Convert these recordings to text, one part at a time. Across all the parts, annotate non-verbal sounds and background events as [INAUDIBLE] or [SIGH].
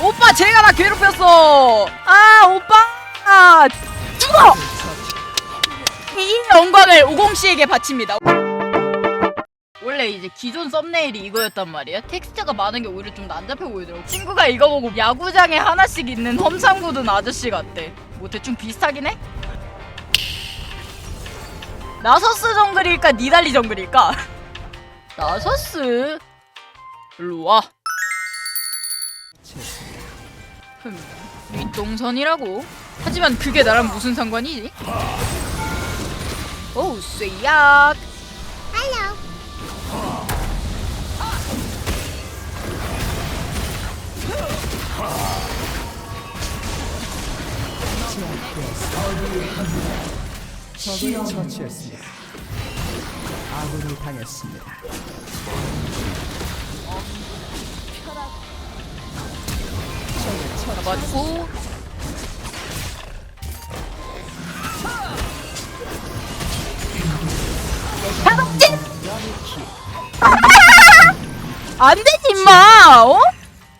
오빠 제가 나 괴롭혔어. 아 오빠. 아 죽어! 이 영광을 오공씨에게 바칩니다. 원래 이제 기존 썸네일이 이거였단 말이야 텍스트가 많은 게 오히려 좀안 잡혀 보이더라고. 친구가 이거 보고 야구장에 하나씩 있는 험상 굳은 아저씨 같대. 뭐 대충 비슷하긴 해? 나서스 정글일까 니달리 정글일까? [LAUGHS] 나서스? 일로 와 흠, 윗동선이라고? 하지만 그게 나랑 무슨 상관이지? 오우 쇠약 적을 처치했습니다. 아군이 당했습니다. 잡았고. 자동진! 안 되지 임마! 어?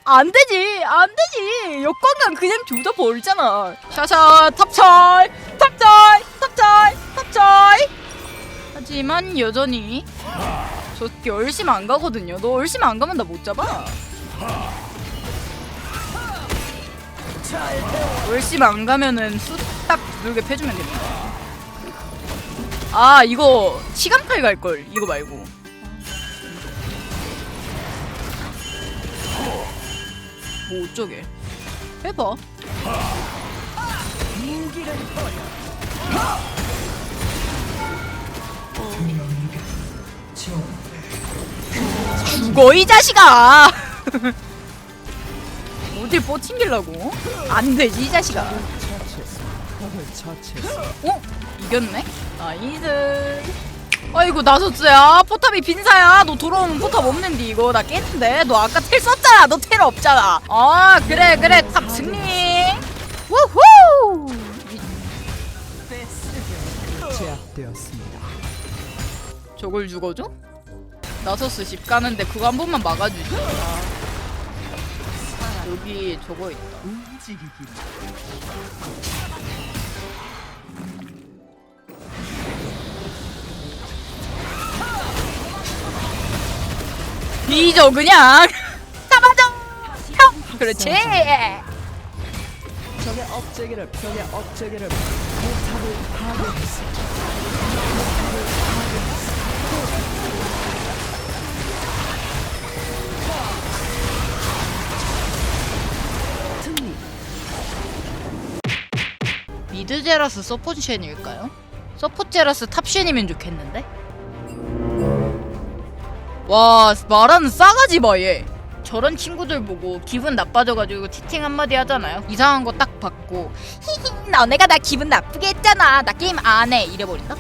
안 되지 안 되지. 역광강 그냥 조져 버리잖아. 샤샤 탑철 탑철 탑철 탑철. 하지만 여전히 저 열심 안 가거든요. 너 열심 안 가면 나 못 잡아 열심 안 가면은 수딱 두들겨 패주면 됩니다. 아 이거 시간팔 갈걸 이거 말고. 뭐 어쩌게? 해봐. 죽어 이 자식아! [LAUGHS] 어딜 뻗팅길라고? 안 되지 이 자식아. 어? 이겼네? 나이스. 아이고 나섰어야 포탑이 빈사야 너 돌아오면 포탑 없는데 이거 나 깼는데 너 아까 텔 썼잖아 너 텔 없잖아 아 그래 그래 탑 승리 우후 제압되었습니다. 저걸 죽어줘? 나서스 집 가는데 그거 한 번만 막아주지 아. 여기 저거 있다. 뒤져 그냥. [LAUGHS] 잡아줘! 형! 그렇지. 적의 업체기를 적의 업체기를 포탑을 파괴했습니다. 미드 제라스 서포트 쉔일까요? 서포트 제라스 탑 쉔이면 좋겠는데? 와 말하는 싸가지 봐 얘. 저런 친구들 보고 기분 나빠져가지고 채팅 한마디 하잖아요. 이상한 거 딱 받고 히히 너네가 나 기분 나쁘게 했잖아. 나 게임 안 해. 이래버린다?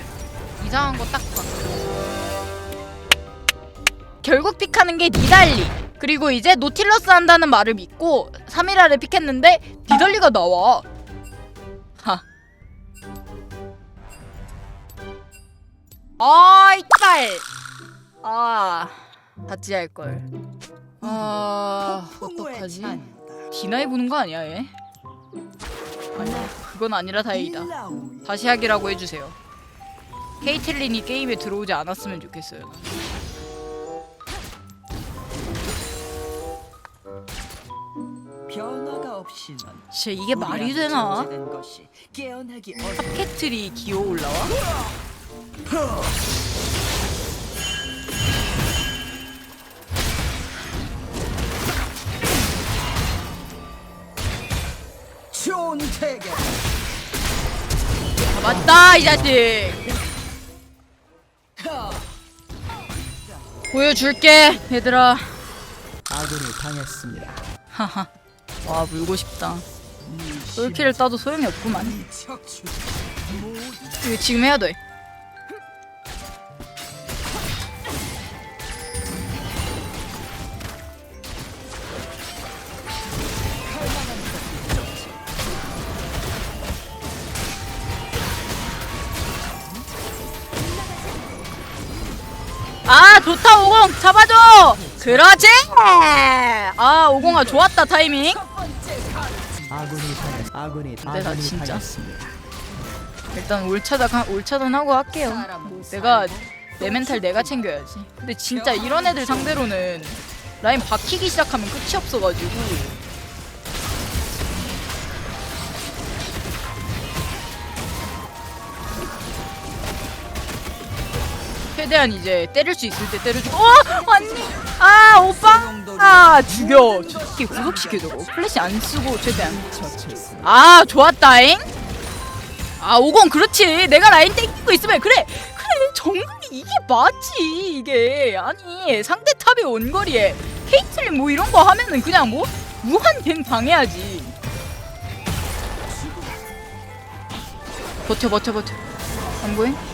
이상한 거 딱 받고. 결국 픽하는 게 니달리. 그리고 이제 노틸러스 한다는 말을 믿고 3일아를 픽했는데 니달리가 나와. 하 아, 이빨. 아, 같이 할 걸. 아, 어떡하지? 디나이 부는 거 아니야, 얘? 아니야, 그건 아니라 다행이다. 다시 하기라고 해주세요. 케이틀린이 게임에 들어오지 않았으면 좋겠어요. 변화가 없이는 진짜 이게 말이 되나? 탑캐틀이 기어 올라와? 좋은 맞다, 이 자식. 보여줄게, 얘들아. 아군이 당했습니다. 하하. 와 물고 싶다. 솔킬을 따도 소용이 없구만. 이거 지금 해야 돼. 아 좋다 오공 잡아줘 그러지! 아 오공아 좋았다 타이밍 아군이 아군이 나 아군이 진짜? 당했습니다. 일단 올 차단 올 차단 하고 할게요 내가 내 멘탈 내가 챙겨야지 근데 진짜 이런 애들 상대로는 라인 박히기 시작하면 끝이 없어가지고 최대한 이제 때릴 수 있을 때 때려주고 어! 언니! 아 오빠! 아 죽여 저렇게 구속시켜줘 플래시 안 쓰고 최대한. 아 좋았다잉 아 오건 그렇지 내가 라인 땡기고 있으면 그래 그래 정글이 이게 맞지 이게 아니 상대 탑의 원거리에 케이틀린 뭐 이런 거 하면은 그냥 뭐 무한 갱 당해야지 버텨 버텨 버텨 안 보임?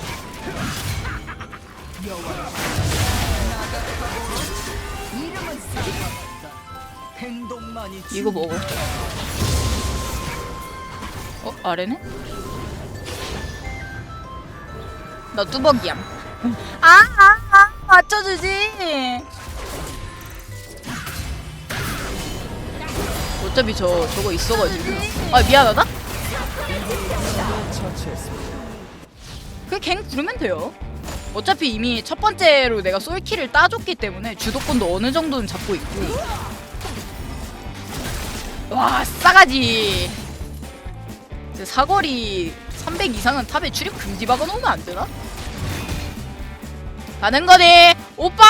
이거 먹어. 어 아래네? 나 뚜벅이야. 아아 아 맞춰주지. 어차피 저 저거 있어가지고. 아 미안하다. 그갱 부르면 돼요 어차피 이미 첫 번째로 내가 솔킬을 따줬기 때문에 주도권도 어느 정도는 잡고 있고. 와 싸가지. 사거리 300 이상은 탑에 출입 금지 박아놓으면 안 되나? 가는 거네. 오빠!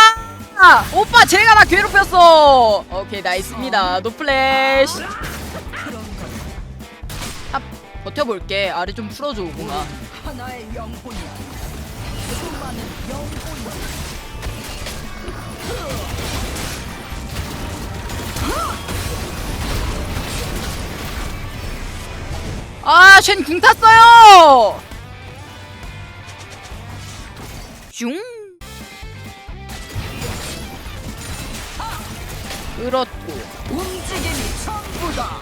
오빠 제가 나 괴롭혔어. 오케이 나이스입니다. 노플래시. 탑 버텨볼게. 아래 좀 풀어줘 오구나 아, 쉔궁 탔어요! 슝! 끌었고. 움직임이 전부다.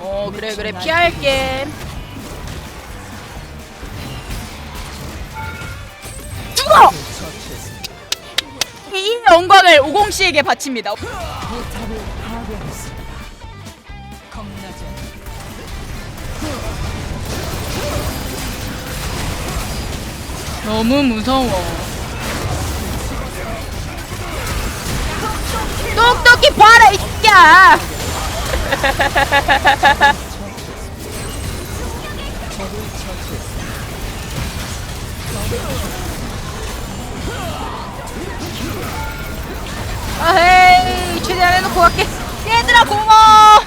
어, 그래, 그래, 피할게. 죽어! 이 영광을 오공씨에게 바칩니다. 너무 무서워. 똑똑히 봐라, 이 새끼야! [LAUGHS] 아헤이 최대한 해놓고 갈게. 얘들아 고마워.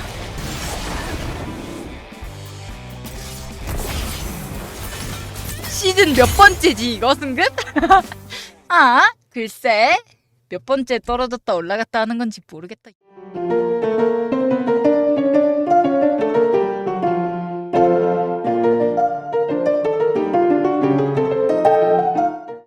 시즌 몇 번째지 이거 승급? [LAUGHS] 아 글쎄. 몇 번째 떨어졌다 올라갔다 하는 건지 모르겠다